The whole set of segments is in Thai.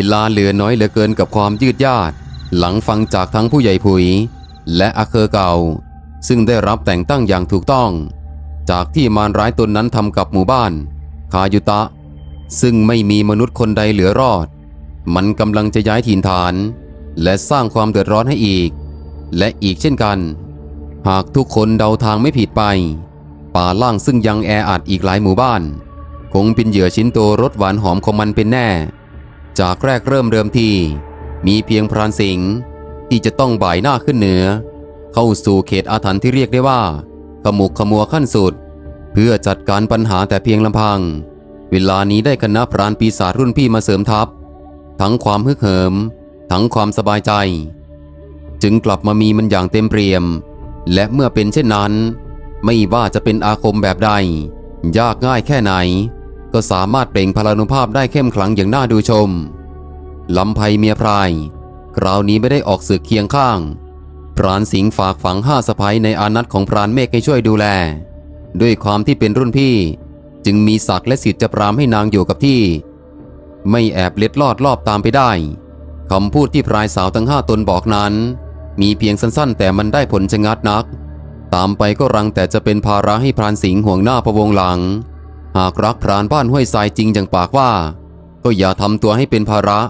เวลาเหลือน้อยเหลือเกินกับความยืดยาดหลังฟังจากทั้งผู้ใหญ่ผุย และอาเคอเก่า ซึ่งได้รับแต่งตั้งอย่างถูกต้อง จากที่มารร้ายตนนั้นทำกับหมู่บ้าน คายุตะ ซึ่งไม่มีมนุษย์คนใดเหลือรอด มันกำลังจะย้ายถิ่นฐาน และสร้างความเดือดร้อนให้อีก และอีกเช่นกัน หากทุกคนเดาทางไม่ผิดไป ป่าล่างซึ่งยังแออัดอีกหลายหมู่บ้าน คงเป็นเหยื่อชิ้นโตรสหวานหอมของมันเป็นแน่ จากแรกเริ่มเริ่มทีมีเพียงพรานสิงห์ที่จะต้องบ่ายหน้าขึ้นเหนือ เข้าสู่เขตอาถรรพ์ที่เรียกได้ว่า ขมุกขมัวขั้นสุด เพื่อจัดการปัญหาแต่เพียงลำพัง เวลานี้ได้คณะพรานปีศาจรุ่นพี่มาเสริมทัพ ทั้งความฮึกเหิม ทั้งความสบายใจ จึงกลับมามีมันอย่างเต็มเปี่ยม และเมื่อเป็นเช่นนั้น ไม่ว่าจะเป็นอาคมแบบใด ยากง่ายแค่ไหน ก็สามารถเปล่งพลานุภาพได้เข้มขลังอย่างน่าดูชมลำไพเมียพราย คราวนี้ไม่ได้ออกศึกเคียงข้าง พรานสิงห์ฝากฝังห้าสะพ้ยในอานัตของพรานเมฆให้ช่วยดูแล ด้วยความที่เป็นรุ่นพี่ จึงมีศักดิ์และสิทธิ์จะปรามให้นางอยู่กับที่ ไม่แอบเล็ดลอดรอบตามไปได้คำพูดที่พรายสาวทั้งห้าตนบอกนั้น มีเพียงสั้นๆ แต่มันได้ผลชะงัดนัก ตามไปก็รังแต่จะเป็นภาระให้พรานสิงห์ห่วงหน้าพะวงหลัง หากรักพรานบ้านห้วยทรายจริงอย่างปากว่า ก็อย่าทำตัวให้เป็นภาระ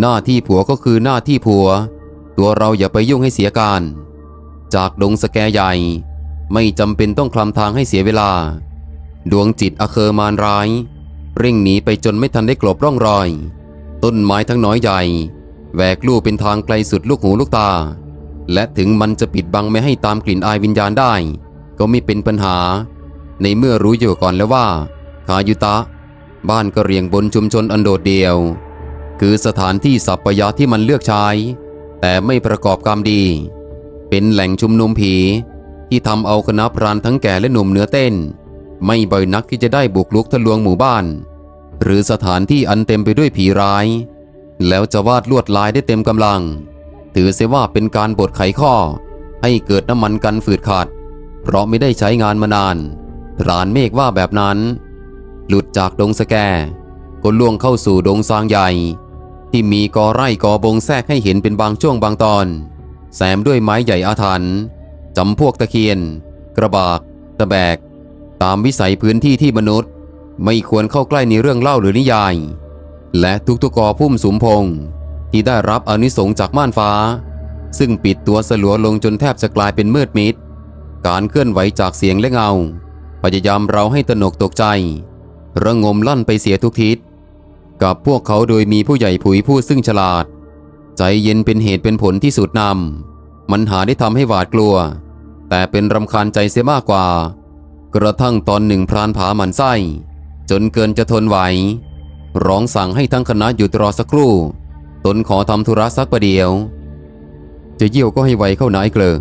หน้าที่ผัวก็คือหน้าที่ผัว ตัวเราอย่าไปยุ่งให้เสียการ จากดงสแกใหญ่ ไม่จำเป็นต้องคลำทางให้เสียเวลา ดวงจิตอเคอมารร้าย เร่งหนีไปจนไม่ทันได้กลบร่องรอย ต้นไม้ทั้งน้อยใหญ่แหวกลู่เป็นทางไกลสุดลูกหูลูกตา และถึงมันจะปิดบังไม่ให้ตามกลิ่นอายวิญญาณได้ ก็ไม่เป็นปัญหา ในเมื่อรู้อยู่ก่อนแล้วว่าคายุตะ บ้านกระเรียงบนชุมชนอันโดดเดี่ยว คือสถานที่สัปยะที่มันเลือกใช้ แต่ไม่ประกอบกรรมดี เป็นแหล่งชุมนุมผี ที่ทำเอาคณะพรานทั้งแก่และหนุ่มเนื้อเต้น ไม่บ่อยนักที่จะได้บุกลุกทะลวงหมู่บ้าน หรือสถานที่อันเต็มไปด้วยผีร้าย แล้วจะวาดลวดลายได้เต็มกำลัง ถือเสียว่าเป็นการบดไขข้อ ให้เกิดน้ำมันกันฝืดขาด เพราะไม่ได้ใช้งานมานาน รานเมฆว่าแบบนั้น หลุดจากดงสแกก็ล่วงเข้าสู่ดงซางใหญ่ ที่มีกอไร่กอบงแทรกให้เห็นเป็นบางช่วงบางตอน แซมด้วยไม้ใหญ่อาถรรพ์จำพวกตะเคียน กระบาก ตะแบก ตามวิสัยพื้นที่ที่มนุษย์ ไม่ควรเข้าใกล้ในเรื่องเล่าหรือนิยาย และทุกๆกอพุ่มสุมพงที่ได้รับอนิสงจากม่านฟ้า ซึ่งปิดตัวสลัวลงจนแทบจะกลายเป็นมืดมิด การเคลื่อนไหวจากเสียงและเงา พยายามเราให้ตระหนกตกใจ ระงมลั่นไปเสียทุกทิศ กับพวกเขาโดยมีผู้ใหญ่ผุยผู้ซึ่งฉลาด ใจเย็นเป็นเหตุเป็นผลที่สุดนำมันหาได้ทำให้หวาดกลัว แต่เป็นรำคาญใจเสียมากกว่า กระทั่งตอนหนึ่งพรานผาหมันไส้ จนเกินจะทนไหว ร้องสั่งให้ทั้งคณะหยุดรอสักครู่ ตนขอทำธุระสักประเดียว จะเยี่ยวก็ให้ไวเข้าหนายเกลอ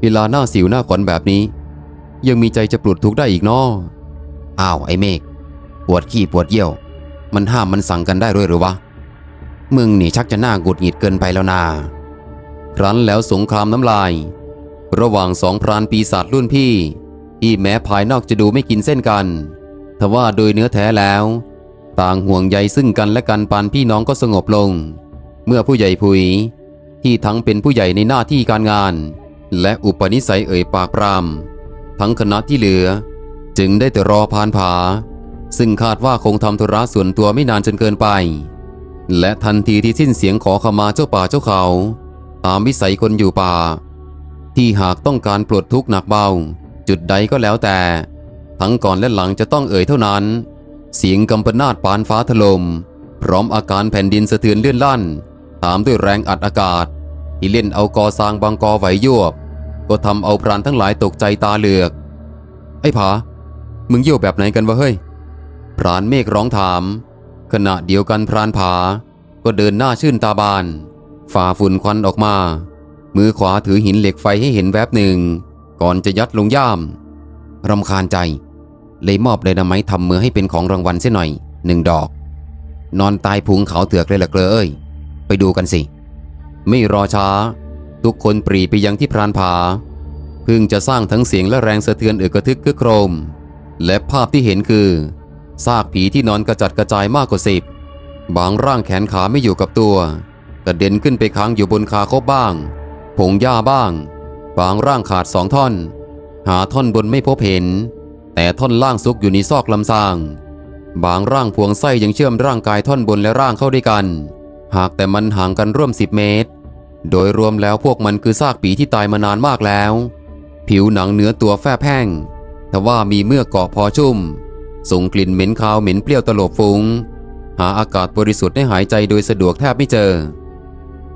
เวลาหน้าสิวหน้าขวัญแบบนี้ ยังมีใจจะปลดทุกข์ได้อีกนออ้าวไอ้เมฆปวดขี้ปวดเยี่ยว มันห้ามมันสั่งกันได้ด้วยหรือวะ มึงนี่ชักจะน่าหงุดหงิดเกินไปแล้วนาครั้นแล้วสงครามน้ำลาย ระหว่างสองพรานปีศาจรุ่นพี่ ที่แม้ภายนอกจะดูไม่กินเส้นกันทว่าโดยเนื้อแท้แล้ว ต่างห่วงใยซึ่งกันและกันปานพี่น้องก็สงบลง เมื่อผู้ใหญ่ผุย ที่ทั้งเป็นผู้ใหญ่ในหน้าที่การงาน และอุปนิสัยเอ่ยปากปราม ทั้งคณะที่เหลือ จึงได้แต่รอพานผา ซึ่งคาดว่าคงทำธุระส่วนตัวไม่นานจนเกินไป และทันทีที่สิ้นเสียงขอขมาเจ้าป่าเจ้าเขา ตามวิสัยคนอยู่ป่า ที่หากต้องการปลดทุกข์หนักเบา จุดใดก็แล้วแต่ ทั้งก่อนและหลังจะต้องเอ่ยเท่านั้น เสียงกำปนาดปานฟ้าถลม่มพร้อมอาการแผ่นดินสะเทือนเลื่อนลั่น ตามด้วยแรงอัดอากาศ ที่เล่นเอากอซางบางกอไหวยวบ ก็ทำเอาพรานทั้งหลายตกใจตาเหลือก ไอ้ผา มึงเยี่ยวแบบไหนกันวะเฮ้ย พรานเมฆร้องถาม ขณะเดียวกันพรานผา ก็เดินหน้าชื่นตาบาน ฝ่าฝุ่นควันออกมา มือขวาถือหินเหล็กไฟให้เห็นแวบหนึ่ง ก่อนจะยัดลงย่ามรำคาญใจ เลยมอบไดนาไมต์ทำมือให้เป็นของรางวัลเสียหน่อยหนึ่งดอก นอนตายพุงเขาเถือกเลยละเกลอเอ้ย ไปดูกันสิ ไม่รอช้า ทุกคนปรีไปยังที่พรานผาเพิ่งจะสร้างทั้งเสียงและแรงสะเทือนอึกกระทึกคึกโครม และภาพที่เห็นคือซากผีที่นอนกระจัดกระจายมากกว่าสิบบางร่างแขนขาไม่อยู่กับตัว กระเด็นขึ้นไปค้างอยู่บนคาคบบ้าง ผงหญ้าบ้าง บางร่างขาดสองท่อน หาท่อนบนไม่พบเห็น แต่ท่อนล่างซุกอยู่ในซอกลำซาง บางร่างพวงไส้ยังเชื่อมร่างกายท่อนบนและร่างเข้าด้วยกัน หากแต่มันห่างกันร่วม10เมตร โดยรวมแล้วพวกมันคือซากปีที่ตายมานานมากแล้ว ผิวหนังเนื้อตัวแฟบแห้งแต่ว่ามีเมื่อกเกาะพอชุ่ม ส่งกลิ่นเหม็นคาวเหม็นเปรี้ยวตลบฟุง้ง หาอากาศบริสุทธิ์ให้หายใจโดยสะดวกแทบไม่เจอ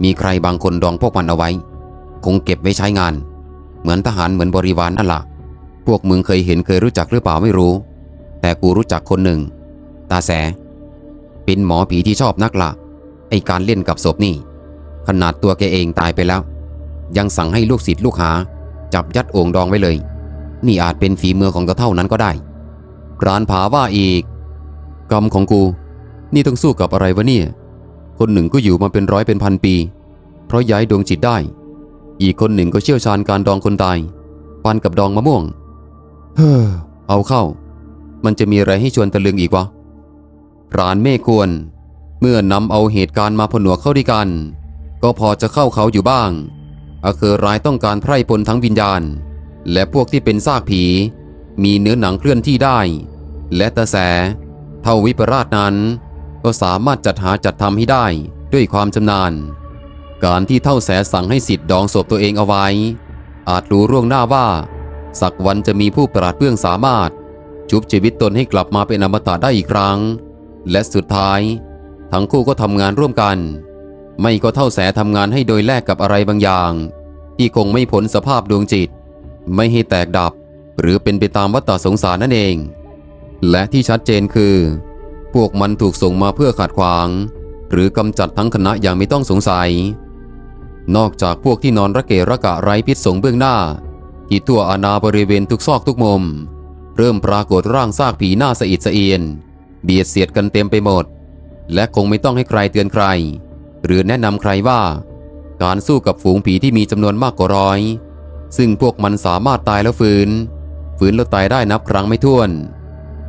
มีใครบางคนดองพวกมันเอาไว้ คงเก็บไว้ใช้งาน เหมือนทหารเหมือนบริวารนั่นละพวกมึงเคยเห็นเคยรู้จักหรือเปล่าไม่รู้ แต่กูรู้จักคนหนึ่ง ตาแส เป็นหมอผีที่ชอบนักล่ะไอการเล่นกับศพนี่ ขนาดตัวแกเองตายไปแล้ว ยังสั่งให้ลูกศิษย์ลูกหา จับยัดโอ่งดองไว้เลย นี่อาจเป็นฝีมือของตาเท่านั้นก็ได้กรานผาว่าอีก กรรมของกู นี่ต้องสู้กับอะไรวะเนี่ย คนหนึ่งก็อยู่มาเป็นร้อยเป็นพันปี เพราะย้ายดวงจิตได้ อีกคนหนึ่งก็เชี่ยวชาญการดองคนตายปันกับดองมะม่วง เฮ้อเอาเข้า มันจะมีอะไรให้ชวนตะลึงอีกวะพรานเมฆควร เมื่อนำเอาเหตุการณ์มาผนวกเข้าด้วยกัน ก็พอจะเข้าเขาอยู่บ้าง อาเคอร้ายต้องการไพร่พลทั้งวิญญาณ และพวกที่เป็นซากผี มีเนื้อหนังเคลื่อนที่ได้ และตะแส เท่าวิปราชนั้น ก็สามารถจัดหาจัดทำให้ได้ด้วยความชำนาญ การที่เท่าแสสั่งให้สิทธิ์ดองศพตัวเองเอาไว้ อาจรู้ร่วงหน้าว่า สักวันจะมีผู้ปราดเปื้องสามารถ ชุบชีวิตตนให้กลับมาเป็นอมตะได้อีกครั้ง และสุดท้าย ทั้งคู่ก็ทำงานร่วมกัน ไม่ก็เท่าแสทำงานให้โดยแลกกับอะไรบางอย่าง ที่คงไม่พ้นสภาพดวงจิต ไม่ให้แตกดับ หรือเป็นไปตามวัฏสงสารนั่นเอง และที่ชัดเจนคือ พวกมันถูกส่งมาเพื่อขัดขวาง หรือกำจัดทั้งคณะอย่างไม่ต้องสงสัย นอกจากพวกที่นอนระเกะระกะไร้พิษสงเบื้องหน้า ที่ทั่วอาณาบริเวณทุกซอกทุกมุม เริ่มปรากฏร่างซากผีหน้าสะอิดสะเอียน เบียดเสียดกันเต็มไปหมด และคงไม่ต้องให้ใครเตือนใคร หรือแนะนำใครว่า การสู้กับฝูงผีที่มีจำนวนมากกว่าร้อย ซึ่งพวกมันสามารถตายแล้วฟื้น ฟื้นแล้วตายได้นับครั้งไม่ถ้วน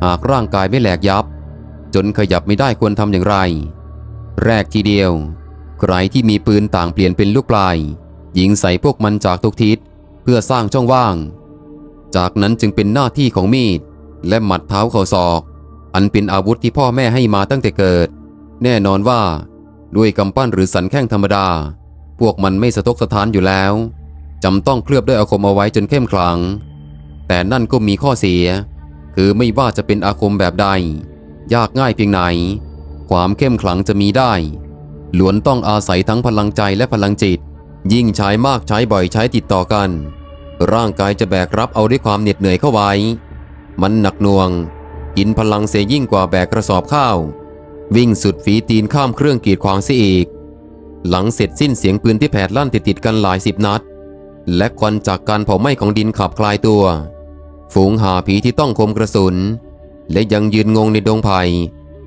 หากร่างกายไม่แหลกยับ จนขยับไม่ได้ควรทำอย่างไร แรกทีเดียว ใครที่มีปืนต่างเปลี่ยนเป็นลูกปลายยิงใส่พวกมันจากทุกทิศเพื่อสร้างช่องว่าง จากนั้นจึงเป็นหน้าที่ของมีด และหมัดเท้าเข่าศอก อันเป็นอาวุธที่พ่อแม่ให้มาตั้งแต่เกิด แน่นอนว่า ด้วยกำปั้นหรือสันแข้งธรรมดา พวกมันไม่สะทกสะท้านอยู่แล้วจำต้องเคลือบด้วยอาคมเอาไว้จนเข้มขลัง แต่นั่นก็มีข้อเสีย คือไม่ว่าจะเป็นอาคมแบบใด ยากง่ายเพียงไหน ความเข้มขลังจะมีได้ล้วนต้องอาศัยทั้งพลังใจและพลังจิต ยิ่งใช้มากใช้บ่อยใช้ติดต่อกัน ร่างกายจะแบกรับเอาด้วยความเหน็ดเหนื่อยเข้าไว้ มันหนักหน่วง กินพลังเสียยิ่งกว่าแบกกระสอบข้าว วิ่งสุดฝีตีนข้ามเครื่องกีดขวางเสียอีก หลังเสร็จสิ้นเสียงปืนที่แผดลั่นติดติดกันหลายสิบนัด และควันจากการเผาไหม้ของดินขับคลายตัว ฝูงหาผีที่ต้องคมกระสุน และยังยืนงงในดงไผ่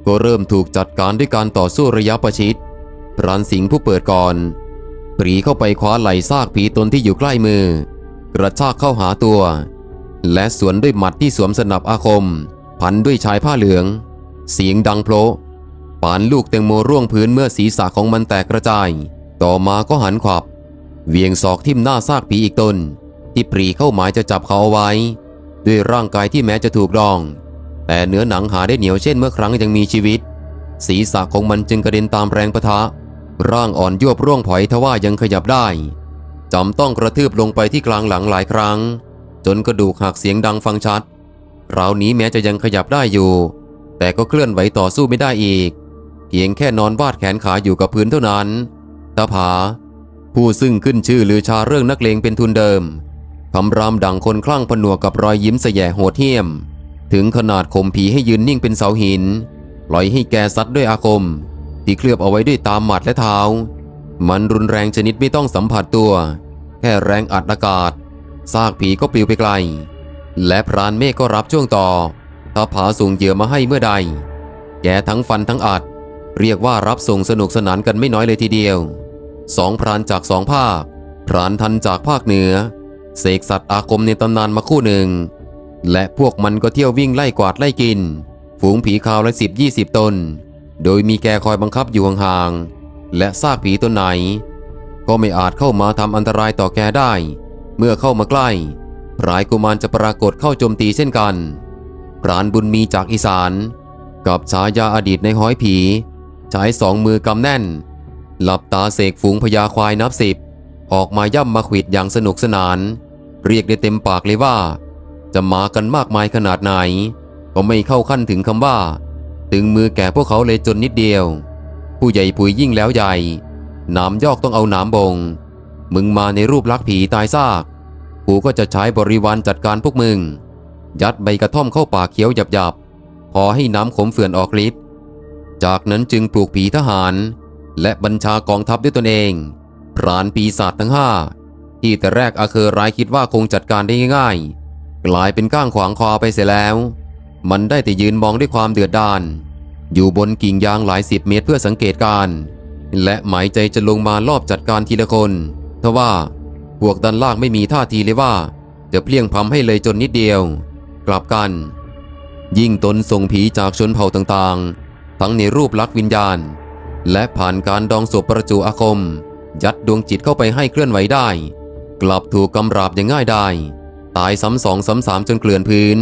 ก็เริ่มถูกจัดการด้วยการต่อสู้ระยะประชิดพรานสิงห์ผู้เปิดก่อนปรีเข้าไปคว้าไหล่ซากผีตนที่อยู่ใกล้มือ กระชากเข้าหาตัว และสวนด้วยหมัดที่สวมสนับอาคม พันด้วยชายผ้าเหลือง เสียงดังโพล ปานลูกแตงโมร่วงพื้นเมื่อศีรษะของมันแตกกระจาย ต่อมาก็หันขวับ เวียงศอกทิ่มหน้าซากผีอีกตน ที่ปรีเข้าหมายจะจับเขาเอาไว้ ด้วยร่างกายที่แม้จะถูกดอง แต่เนื้อหนังหาได้เหนียวเช่นเมื่อครั้งยังมีชีวิต ศีรษะของมันจึงกระเด็นตามแรงประทะ ร่างอ่อนยวบร่วงผอยทว่ายังขยับได้จำต้องกระทืบลงไปที่กลางหลังหลายครั้ง จนกระดูกหักเสียงดังฟังชัดคราวนี้แม้จะยังขยับได้อยู่ แต่ก็เคลื่อนไหวต่อสู้ไม่ได้อีก เพียงแค่นอนวาดแขนขาอยู่กับพื้นเท่านั้นตาผา ผู้ซึ่งขึ้นชื่อลือชาเรื่องนักเลงเป็นทุนเดิมคำรามดังคนคลั่งผนวกกับรอยยิ้มแสยะโหดเหี้ยม ถึงขนาดข่มผีให้ยืนนิ่งเป็นเสาหินปล่อยให้แกซัดด้วยอาคม ที่เคลือบเอาไว้ด้วยตามหมัดและเท้า มันรุนแรงชนิดไม่ต้องสัมผัสตัว แค่แรงอัดอากาศซากผีก็ปลิวไปไกล และพรานเมฆก็รับช่วงต่อถ้าผาส่งเหยื่อมาให้เมื่อใด แกทั้งฟันทั้งอัด เรียกว่ารับส่งสนุกสนานกันไม่น้อยเลยทีเดียวสองพรานจากสองภาคพรานทันจากภาคเหนือ เสกสัตว์อาคมในตำนานมาคู่หนึ่ง และพวกมันก็เที่ยววิ่งไล่กวาดไล่กิน ฝูงผีคาวละสิบยี่สิบตน โดยมีแกคอยบังคับอยู่ห่างๆ และซากผีตัวไหน ก็ไม่อาจเข้ามาทำอันตรายต่อแกได้ เมื่อเข้ามาใกล้พรายกุมารจะปรากฏเข้าโจมตีเช่นกันพรานบุญมีจากอีสาน กับฉายาอดีตในห้อยผี ใช้สองมือกำแน่น หลับตาเสกฝูงพญาควายนับสิบ ออกมาย่ำมาขวิดอย่างสนุกสนาน เรียกได้เต็มปากเลยว่า จะมากันมากมายขนาดไหน ก็ไม่เข้าขั้นถึงคำว่าตึงมือแก่พวกเขาเลยจนนิดเดียว ผู้ใหญ่ปุ๋ยยิ่งแล้วใหญ่หนามยอกต้องเอาหนามบง มึงมาในรูปลักษ์ผีตายซาก กูก็จะใช้บริวารจัดการพวกมึง ยัดใบกระท่อมเข้าปากเคี้ยวหยับๆพอให้น้ำขมเฟื่อนออกฤทธิ์ จากนั้นจึงปลูกผีทหาร และบัญชากองทัพด้วยตนเองพรานปีศาจทั้งห้าที่แต่แรกอาเคอร้ายคิดว่าคงจัดการได้ง่ายๆ กลายเป็นก้างขวางคอไปเสียแล้ว มันได้แต่ยืนมองด้วยความเดือดดาลอยู่บนกิ่งยางหลายสิบเมตรเพื่อสังเกตการ และหมายใจจะลงมาลอบจัดการทีละคนทว่าพวกด้านล่างไม่มีท่าทีเลยว่า จะเพียงพำให้เลยจนนิดเดียว กลับกัน ยิ่งตนส่งผีจากชนเผ่าต่างๆ ทั้งในรูปลักษณ์วิญญาณ และผ่านการดองศพประจุอาคม ยัดดวงจิตเข้าไปให้เคลื่อนไหวได้ กลับถูกกำราบอย่างง่ายได้ ตายซ้ำสองซ้ำสามจนเกลื่อนพื้น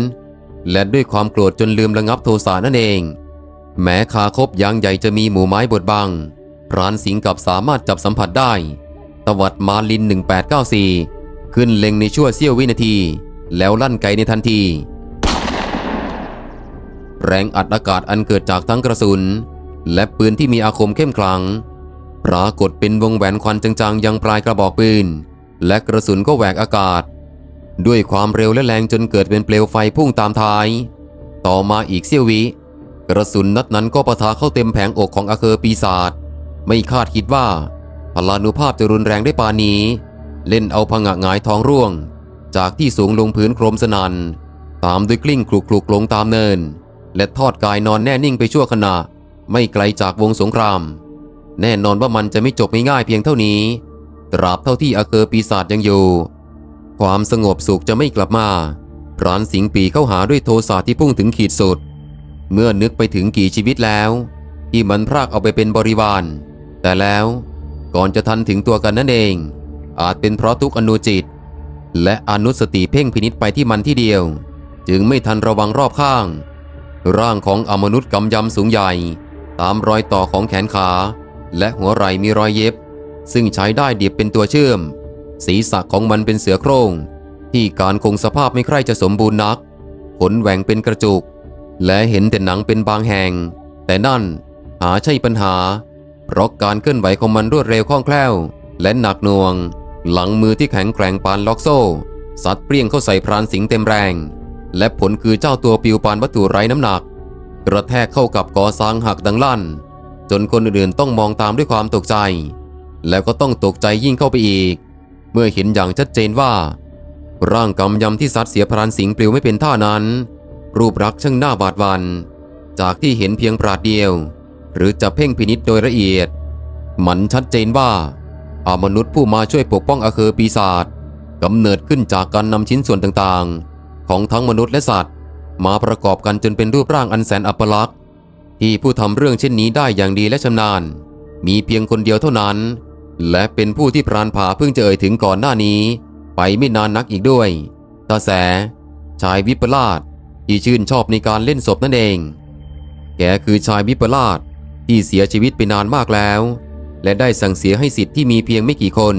และด้วยความโกรธจนลืมระงับโทสะนั่นเอง แม้คาคบยางใหญ่จะมีหมู่ไม้บดบังพรานสิงกับสามารถจับสัมผัสได้ ตวัดมาลิน 1894 ขึ้นเล็งในชั่วเสี้ยววินาที แล้วลั่นไกในทันที แรงอัดอากาศอันเกิดจากทั้งกระสุน และปืนที่มีอาคมเข้มขลัง ปรากฏเป็นวงแหวนควันจางๆยังปลายกระบอกปืน และกระสุนก็แหวกอากาศ ด้วยความเร็วและแรงจนเกิดเป็นเปลวไฟพุ่งตามท้าย ต่อมาอีกเสี้ยววิ กระสุนนัดนั้นก็ปะทะเข้าเต็มแผงอกของอาเคอปีศาจไม่คาดคิดว่าพลานุภาพจะรุนแรงได้ปานนี้ เล่นเอาผงะหงายท้องร่วง จากที่สูงลงพื้นโครมสนันตามด้วยกลิ้งคลุกคลุกๆลงตามเนิน และทอดกายนอนแน่นิ่งไปชั่วขณะ ไม่ไกลจากวงสงคราม แน่นอนว่ามันจะไม่จบง่ายๆเพียงเท่านี้ ตราบเท่าที่อาเคอปีศาจยังอยู่ ความสงบสุขจะไม่กลับมาพรานสิงปีเข้าหาด้วยโทสะที่พุ่งถึงขีดสุด เมื่อนึกไปถึงกี่ชีวิตแล้ว ที่มันพรากเอาไปเป็นบริวาร แต่แล้วก่อนจะทันถึงตัวกันนั่นเอง อาจเป็นเพราะทุกอนุจิต และอนุสติเพ่งพินิษไปที่มันที่เดียว จึงไม่ทันระวังรอบข้าง ร่างของอมนุษย์กำยำสูงใหญ่ ตามรอยต่อของแขนขา และหัวไหล่มีรอยเย็บ ซึ่งใช้ได้เดียบเป็นตัวเชื่อม ศีรษะของมันเป็นเสือโครงที่การคงสภาพไม่ใคร่จะสมบูรณ์นัก ขนแหว่งเป็นกระจุก และเห็นแต่หนังเป็นบางแห่ง แต่นั่นหาใช่ปัญหา เพราะการเคลื่อนไหวของมันรวดเร็วคล่องแคล่ว และหนักหน่วง หลังมือที่แข็งแกร่งปานล็อกโซ่ สัดเปรี้ยงเข้าใส่พรานสิงเต็มแรง และผลคือเจ้าตัวปิวปานวัตถุไร้น้ำหนัก กระแทกเข้ากับกอซางหักดังลั่น จนคนอื่นๆต้องมองตามด้วยความตกใจ แล้วก็ต้องตกใจยิ่งเข้าไปอีก เมื่อเห็นอย่างชัดเจนว่า ร่างกำยำที่ซัดเสียพรานสิงปลิวไม่เป็นท่านั้น รูปรักษ์ช่างหน้าบาดวัน จากที่เห็นเพียงปราดเดียว หรือจะเพ่งพินิษโดยละเอียด มันชัดเจนว่าอามนุษย์ผู้มาช่วยปกป้องอาเคอปีศาจกำเนิดขึ้นจากการนำชิ้นส่วนต่างๆ ของทั้งมนุษย์และสัตว์ มาประกอบกันจนเป็นรูปร่างอันแสนอัปลักษณ์ ที่ผู้ทำเรื่องเช่นนี้ได้อย่างดีและชำนาญ มีเพียงคนเดียวเท่านั้น และเป็นผู้ที่พรานผาเพิ่งจะเอ่ยถึงก่อนหน้านี้ ไปไม่นานนักอีกด้วยตาแส ชายวิปลาสที่ชื่นชอบในการเล่นศพนั่นเอง แกคือชายวิปลาสที่เสียชีวิตไปนานมากแล้ว และได้สั่งเสียให้สิทธิ์ที่มีเพียงไม่กี่คน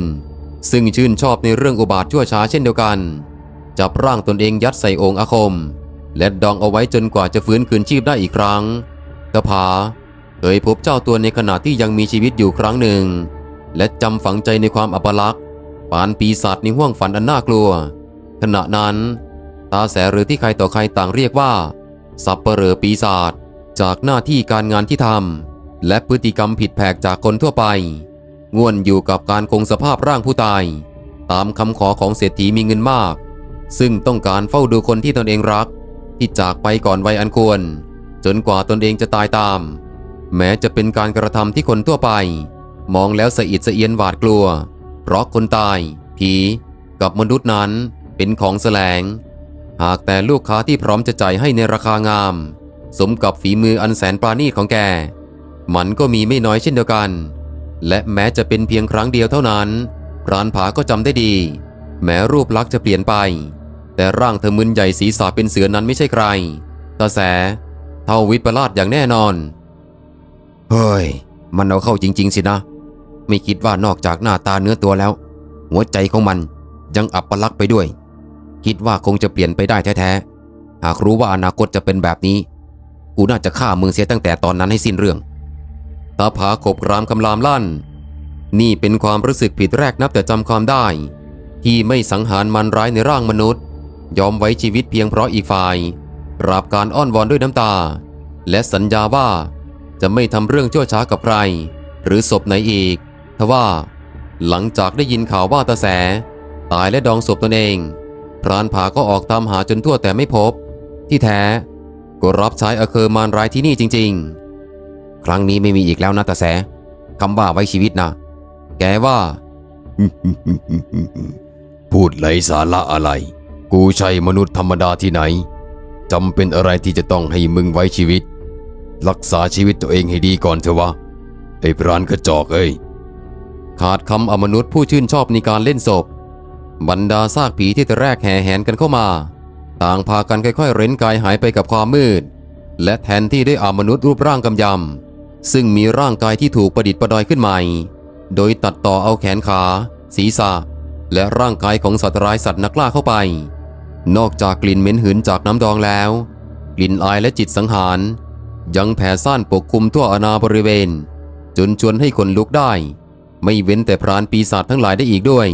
ซึ่งชื่นชอบในเรื่องอุบาทชั่วช้าเช่นเดียวกัน จับร่างตนเองยัดใส่องค์อาคม และดองเอาไว้จนกว่าจะฟื้นคืนชีพได้อีกครั้งกระผาเคยพบเจ้าตัวในขณะที่ยังมีชีวิตอยู่ครั้งหนึ่ง และจำฝังใจในความอัปลักษณ์ปานปีศาจในห้วงฝันอันน่ากลัว ขณะนั้น ตาแสหรือที่ใครต่อใครต่างเรียกว่า สับเปเหรอปีศาจจากหน้าที่การงานที่ทำและพฤติกรรมผิดแผกจากคนทั่วไปง่วนอยู่กับการคงสภาพร่างผู้ตาย ตามคำขอของเศรษฐีมีเงินมาก ซึ่งต้องการเฝ้าดูคนที่ตนเองรัก ที่จากไปก่อนวัยอันควร จนกว่าตนเองจะตายตาม แม้จะเป็นการกระทำที่คนทั่วไป มองแล้วสะอิดสะเอียนหวาดกลัว เพราะคนตาย ผี กับมนุษย์นั้นเป็นของแสลง หากแต่ลูกค้าที่พร้อมจะจ่ายให้ในราคางาม สมกับฝีมืออันแสนปราณีตของแก มันก็มีไม่น้อยเช่นเดียวกัน และแม้จะเป็นเพียงครั้งเดียวเท่านั้นพรานผาก็จำได้ดี แม้รูปลักษณ์จะเปลี่ยนไป แต่ร่างเธอมึนใหญ่ศีรษะเป็นเสือนั้นไม่ใช่ใครตาแส เท่าวิทย์ประลาดอย่างแน่นอน เฮ้ย มันเอาเข้าจริง ๆ สินะ ไม่คิดว่านอกจากหน้าตาเนื้อตัวแล้ว หัวใจของมันยังอับปลักไปด้วย คิดว่าคงจะเปลี่ยนไปได้แท้ๆ หากรู้ว่าอนาคตจะเป็นแบบนี้ กูน่าจะฆ่ามึงเสียตั้งแต่ตอนนั้นให้สิ้นเรื่องตาผาขบรามคำรามลั่น นี่เป็นความรู้สึกผิดแรกนับแต่จำความได้ ที่ไม่สังหารมันร้ายในร่างมนุษย์ ยอมไว้ชีวิตเพียงเพราะอีกฝ่ายปราบการอ้อนวอนด้วยน้ำตา และสัญญาว่าจะไม่ทำเรื่องชั่วช้ากับใคร หรือศพไหนอีก ทว่า หลังจากได้ยินข่าวว่าตาแส ตายและดองศพตนเอง พรานผาก็ออกตามหาจนทั่วแต่ไม่พบ ที่แท้ ก็รับใช้อเคอร์มารร้ายที่นี่จริง ๆ ครั้งนี้ไม่มีอีกแล้วนะตาแสคำว่าไว้ชีวิตนะแกว่า พูดไรสาระอะไร กูใช่มนุษย์ธรรมดาที่ไหนจำเป็นอะไรที่จะต้องให้มึงไว้ชีวิต รักษาชีวิตตัวเองให้ดีก่อนเถอะวะไอ้พรานกระจอกเอ้ยขาดคำอมนุษย์ผู้ชื่นชอบในการเล่นศพ บรรดาซากผีที่แต่แรกแห่แหนกันเข้ามา ต่างพากันค่อยๆ เร้นกายหายไปกับความมืด และแทนที่ได้อามนุษย์รูปร่างกำยำ ซึ่งมีร่างกายที่ถูกประดิษฐ์ประดอยขึ้นใหม่ โดยตัดต่อเอาแขนขา ศีรษะ และร่างกายของสัตว์ร้ายสัตว์นักล่าเข้าไป นอกจากกลิ่นเหม็นหืนจากน้ำดองแล้ว กลิ่นอายและจิตสังหาร ยังแผ่ซ่านปกคลุมทั่วอาณาบริเวณ จนชวนให้คนลุกได้ ไม่เว้นแต่พรานปีศาจทั้งหลายได้อีกด้วย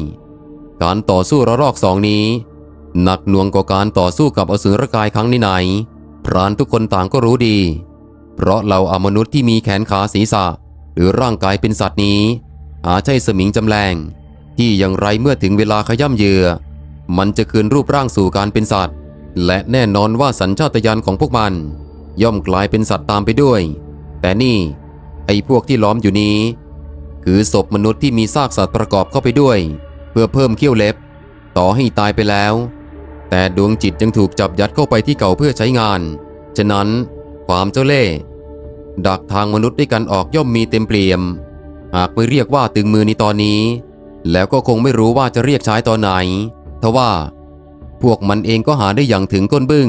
การต่อสู้ระลอกสองนี้ หนักหน่วงกว่าการต่อสู้กับอสุรกายครั้งนี้ไหนพรานทุกคนต่างก็รู้ดี เพราะเหล่าอมนุษย์ที่มีแขนขาศีรษะ หรือร่างกายเป็นสัตว์นี้ หาใช่สมิงจำแรง ที่อย่างไรเมื่อถึงเวลาขย่ำเยื่อ มันจะคืนรูปร่างสู่การเป็นสัตว์ และแน่นอนว่าสัญชาตญาณของพวกมัน ย่อมกลายเป็นสัตว์ตามไปด้วย แต่นี่ ไอ้พวกที่ล้อมอยู่นี้ คือศพมนุษย์ที่มีซากสัตว์ประกอบเข้าไปด้วย เพื่อเพิ่มเขี้ยวเล็บ ต่อให้ตายไปแล้ว แต่ดวงจิตยังถูกจับยัดเข้าไปที่เก่าเพื่อใช้งาน ฉะนั้นความเจ้าเล่ห์ดักทางมนุษย์ด้วยกันออกย่อมมีเต็มเปี่ยม หากไม่เรียกว่าตึงมือในตอนนี้ แล้วก็คงไม่รู้ว่าจะเรียกใช้ตอนไหน ทว่า พวกมันเองก็หาได้อย่างถึงก้นบึ้ง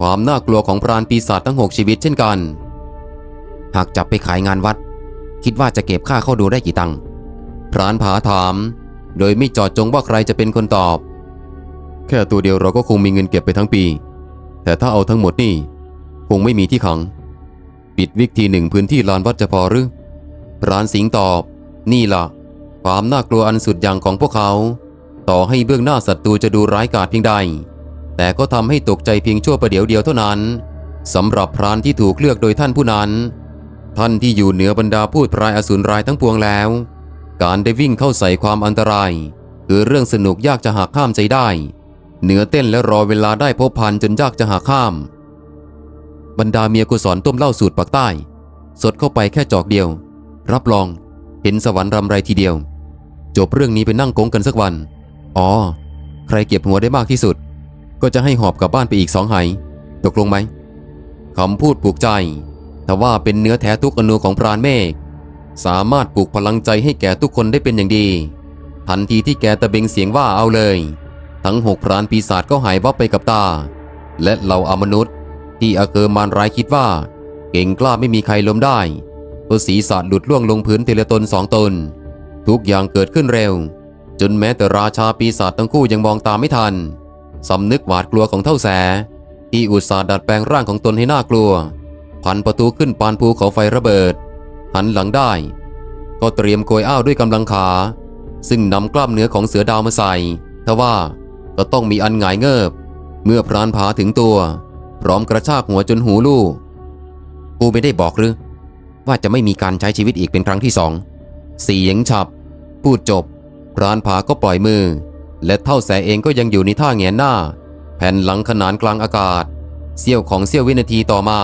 ความน่ากลัวของพรานปีศาจทั้งหกชีวิตเช่นกัน หากจับไปขายงานวัด คิดว่าจะเก็บค่าเข้าดูได้กี่ตังค์พรานผาถาม โดยไม่จอดจงว่าใครจะเป็นคนตอบ แค่ตัวเดียวเราก็คงมีเงินเก็บไปทั้งปี แต่ถ้าเอาทั้งหมดนี่ คงไม่มีที่ขัง ปิดวิกทีหนึ่งพื้นที่ลานวัดจะพอหรือพรานสิงตอบ นี่ล่ะความน่ากลัวอันสุดอย่างของพวกเขา ต่อให้เบื้องหน้าศัตรูจะดูร้ายกาจเพียงใด แต่ก็ทำให้ตกใจเพียงชั่วประเดี๋ยวเดียวเท่านั้นสำหรับพรานที่ถูกเลือกโดยท่านผู้นั้น ท่านที่อยู่เหนือบรรดาพูดพรายอสูรรายทั้งปวงแล้ว การได้วิ่งเข้าใส่ความอันตราย คือเรื่องสนุกยากจะหักข้ามใจได้ เหนือเต้นและรอเวลาได้พบพันจนยากจะหักข้าม บรรดาเมียกุศลต้มเหล้าสูตรปักใต้ สดเข้าไปแค่จอกเดียว รับรองเห็นสวรรค์รำไรทีเดียว จบเรื่องนี้ไปนั่งโกงกันสักวัน อ๋อ ใครเก็บหัวได้มากที่สุด ก็จะให้หอบกลับบ้านไปอีกสองไหตกลงไหมคำพูดปลูกใจแต่ว่าเป็นเนื้อแท้ทุกอนูของพรานเมฆสามารถปลูกพลังใจให้แก่ทุกคนได้เป็นอย่างดี ทันทีที่แกตะเบงเสียงว่าเอาเลย ทั้งหกพรานปีศาจก็หายวับไปกับตา และเหล่าอมนุษย์ ที่อาเกอร์มานร้ายคิดว่า เก่งกล้าไม่มีใครล้มได้ตัวศีรษะหลุดล่วงลงพื้นเทเลตนสองตน ทุกอย่างเกิดขึ้นเร็ว จนแม้แต่ราชาปีศาจทั้งคู่ยังมองตามไม่ทันสำนึกหวาดกลัวของเท่าแสที่อุตส่าห์ดัดแปลงร่างของตนให้น่ากลัว พันประตูขึ้นปานภูเขาไฟระเบิด หันหลังได้ ก็เตรียมโกยอ้าวด้วยกำลังขา ซึ่งนำกล้ามเนื้อของเสือดาวมาใส่ทว่าก็ต้องมีอันหงายเงิบ เมื่อพรานผาถึงตัว พร้อมกระชากหัวจนหูลู่กูไม่ได้บอกหรือ ว่าจะไม่มีการใช้ชีวิตอีกเป็นครั้งที่สองเสียงฉับ พูดจบ พรานผาก็ปล่อยมือ และเท่าแสเองก็ยังอยู่ในท่าแงนหน้า แผ่นหลังขนานกลางอากาศเสี้ยวของเสี้ยววินาทีต่อมา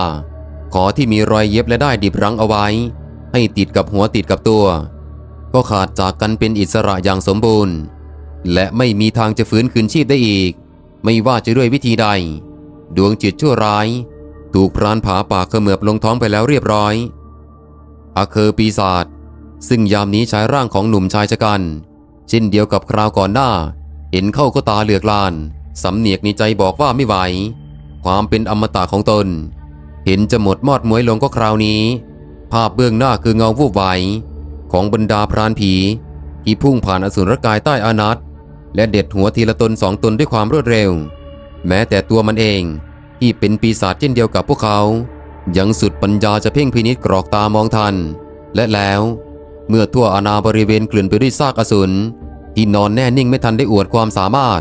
ขอที่มีรอยเย็บและได้ดิบรั้งเอาไว้ ให้ติดกับหัวติดกับตัว ก็ขาดจากกันเป็นอิสระอย่างสมบูรณ์ และไม่มีทางจะฟื้นคืนชีพได้อีก ไม่ว่าจะด้วยวิธีใด ดวงจิตชั่วร้าย ถูกพรานผาป่าเขมือบลงท้องไปแล้วเรียบร้อยอาเคอปีศาจซึ่งยามนี้ใช้ร่างของหนุ่มชายชะกัน เช่นเดียวกับคราวก่อนหน้า เห็นเข้าก็ตาเหลือกลาน สำเนียกในใจบอกว่าไม่ไหว ความเป็นอมตะของตน เห็นจะหมดมอดมวยลงก็คราวนี้ ภาพเบื้องหน้าคือเงาวูบไหว ของบรรดาพรานผี ที่พุ่งผ่านอสุรกายใต้อานัตและเด็ดหัวทีละตนสองตนด้วยความรวดเร็ว แม้แต่ตัวมันเองที่เป็นปีศาจเช่นเดียวกับพวกเขา ยังสุดปัญญาจะเพ่งพินิษกรอกตามองทัน และแล้ว เมื่อทั่วอาณาบริเวณกลืนไปด้วยซากอสูรที่นอนแน่นิ่งไม่ทันได้อวดความสามารถ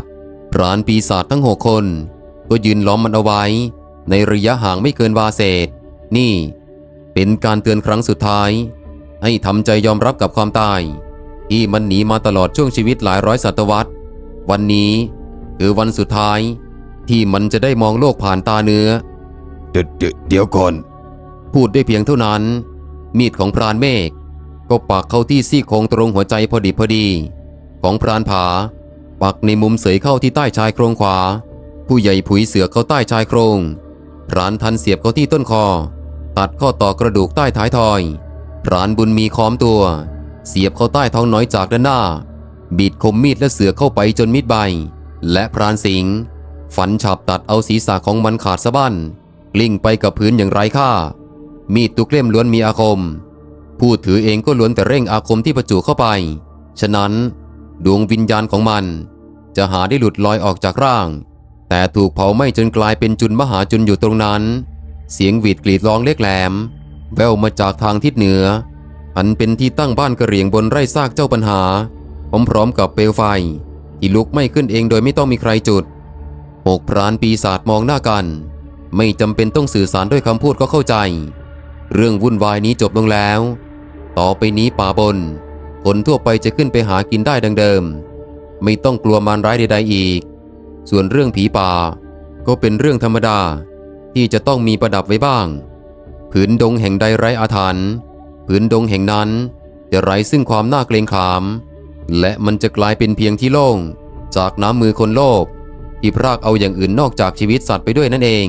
พรานปีศาจทั้งหกคน ก็ยืนล้อมมันเอาไว้ ในระยะห่างไม่เกินวาเศษ นี่ เป็นการเตือนครั้งสุดท้าย ให้ทำใจยอมรับกับความตาย ที่มันหนีมาตลอดช่วงชีวิตหลายร้อยศตวรรษ วันนี้คือวันสุดท้าย ที่มันจะได้มองโลกผ่านตาเนื้อ เดี๋ยวเดี๋ยวเดี๋ยวก่อน พูดได้เพียงเท่านั้น มีดของพรานเมฆ ก็ปักเข้าที่ซี่โครงตรงหัวใจพอดีพอดี ของพรานผา ปักในมุมเสยเข้าที่ใต้ชายโครงขวา ผู้ใหญ่ผุยเสือเข้าใต้ชายโครงพรานทันเสียบเข้าที่ต้นคอ ตัดข้อต่อกระดูกใต้ท้ายทอยพรานบุญมีค้อมตัว เสียบเข้าใต้ท้องน้อยจากด้านหน้า บีดคมมีดและเสือเข้าไปจนมิดใบ และพรานสิงห์ฝันฉับตัดเอาศีรษะของมันขาดสะบั้นกลิ้งไปกับพื้นอย่างไร้ค่า มีดตุกเล่มล้วนมีอาคม ผู้ถือเองก็ล้วนแต่เร่งอาคมที่ประจุเข้าไป ฉะนั้น ดวงวิญญาณของมัน จะหาได้หลุดลอยออกจากร่าง แต่ถูกเผาไหม้จนกลายเป็นจุนมหาจุนอยู่ตรงนั้น เสียงหวีดกรีดร้องเล็กแหลม แววมาจากทางทิศเหนือ อันเป็นที่ตั้งบ้านกระเหรี่ยงบนไร่ซากเจ้าปัญหาพร้อมๆกับเปลวไฟ ที่ลุกไหม้ขึ้นเองโดยไม่ต้องมีใครจุดหกพรานปีศาจมองหน้ากัน ไม่จำเป็นต้องสื่อสารด้วยคำพูดก็เข้าใจ เรื่องวุ่นวายนี้จบลงแล้ว ต่อไปนี้ป่าบน คนทั่วไปจะขึ้นไปหากินได้ดังเดิม ไม่ต้องกลัวมารร้ายใดๆอีก ส่วนเรื่องผีป่า ก็เป็นเรื่องธรรมดา ที่จะต้องมีประดับไว้บ้าง ผืนดงแห่งใดไร้อาถรรพ์ผืนดงแห่งนั้นจะไร้ซึ่งความน่าเกรงขาม และมันจะกลายเป็นเพียงที่โล่ง จากน้ำมือคนโลภที่พรากเอาอย่างอื่นนอกจากชีวิตสัตว์ไปด้วยนั่นเอง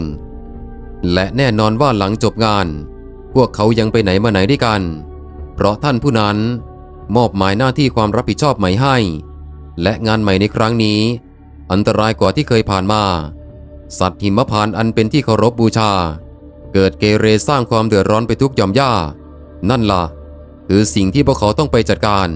และแน่นอนว่าหลังจบงาน พวกเขายังไปไหนมาไหนด้วยกัน เพราะท่านผู้นั้นมอบหมายหน้าที่ความรับผิดชอบใหม่ให้ และงานใหม่ในครั้งนี้ อันตรายกว่าที่เคยผ่านมา สัตว์หิมพานอันเป็นที่เคารพบูชา เกิดเกเรสร้างความเดือดร้อนไปทุกหย่อมย่า นั่นล่ะ คือสิ่งที่พวกเขาต้องไปจัดการ